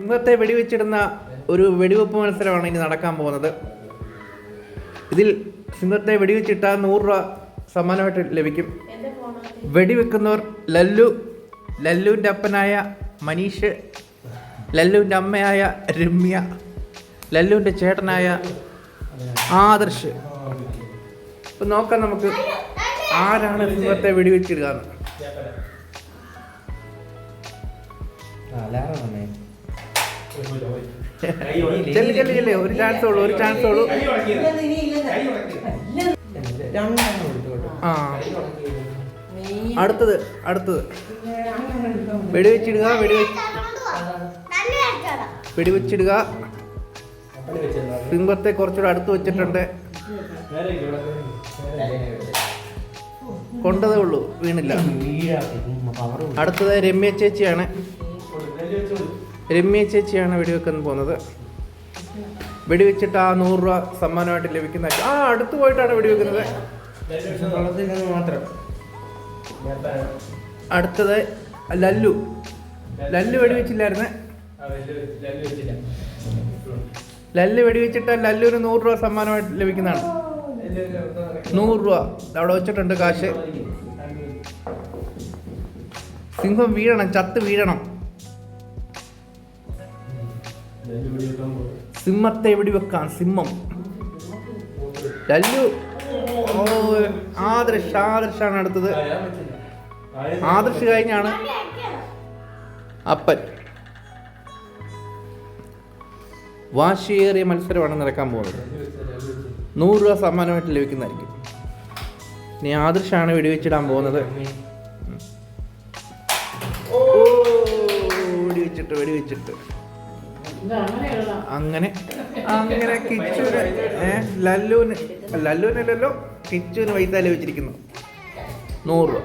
ഇന്നത്തെ വെടിവെച്ചിടുന്ന ഒരു വെടിവെപ്പ് മത്സരമാണ് ഇനി നടക്കാൻ പോകുന്നത്. ഇതിൽ സിംഹത്തെ വെടിവെച്ചിട്ട നൂറ് രൂപ സമ്മാനമായിട്ട് ലഭിക്കും. വെടിവെക്കുന്നവർ ലല്ലു ലല്ലുവിന്റെ അപ്പനായ മനീഷ് ലല്ലുവിന്റെ അമ്മയായ രമ്യ ലല്ലുവിന്റെ ചേട്ടനായ ആദർശ്. ഇപ്പം നോക്കാം നമുക്ക് ആരാണ് സിംഹത്തെ വെടിവെച്ചിടുക എന്ന്. ചെല്ലു ചെല്ലു ചെല്ലു. ഒരു ചാൻസ് ഉള്ളൂ ഒരു ചാൻസ് ഉള്ളൂ. ആ. അടുത്തത് അടുത്തത്. വെടിവെച്ചിടുക വെടിവെ വെടിവെച്ചിടുക. സിംഹത്തെ കുറച്ചുകൂടെ അടുത്ത് വെച്ചിട്ടുണ്ട്. കൊണ്ടതേ ഉള്ളൂ വീണില്ല. അടുത്തത് രമ്യ ചേച്ചിയാണ്. രമ്യ ചേച്ചിയാണ് വെടിവെക്കാൻ പോകുന്നത് വെടിവെച്ചിട്ട് ആ നൂറ് രൂപ സമ്മാനമായിട്ട് ലഭിക്കുന്ന ആ അടുത്ത് പോയിട്ടാണ് വെടിവെക്കുന്നത്. മാത്രം അടുത്തത് ലല്ലു. ലല്ലു വെടിവെച്ചില്ലായിരുന്നേ? ലല്ലു വെടിവെച്ചിട്ട് ലല്ലുവിന് നൂറ് രൂപ സമ്മാനമായിട്ട് ലഭിക്കുന്നതാണ്. നൂറ് രൂപ. അവിടെ വെച്ചിട്ടുണ്ട് കാശ്. സിംഹം വീഴണം ചത്ത് വീഴണം. സിംഹത്തെ എവിടെ വെക്കാൻ സിംഹം. ലല്ലു. ഓ ആദർശ് ആദർശാണ് അടുത്തത്. ആദർശ് കഴിഞ്ഞാണ്. അപ്പൻ. വാശിയേറിയ മത്സരമാണ് നടക്കാൻ പോകുന്നത്. നൂറ് രൂപ സമ്മാനമായിട്ട് ലഭിക്കുന്നതായിരിക്കും. ഇനി ആദർശാണ് വെടിവെച്ചിടാൻ പോകുന്നത്. വെടിവെച്ചിട്ട് വെടിവെച്ചിട്ട്. അങ്ങനെ. അങ്ങനെ കിച്ചുവിന് ഏഹ് ലല്ലുവിന് ലല്ലുവിനല്ലല്ലോ കിച്ചുവിന് പൈസ വെച്ചിരിക്കുന്നു നൂറ് രൂപ.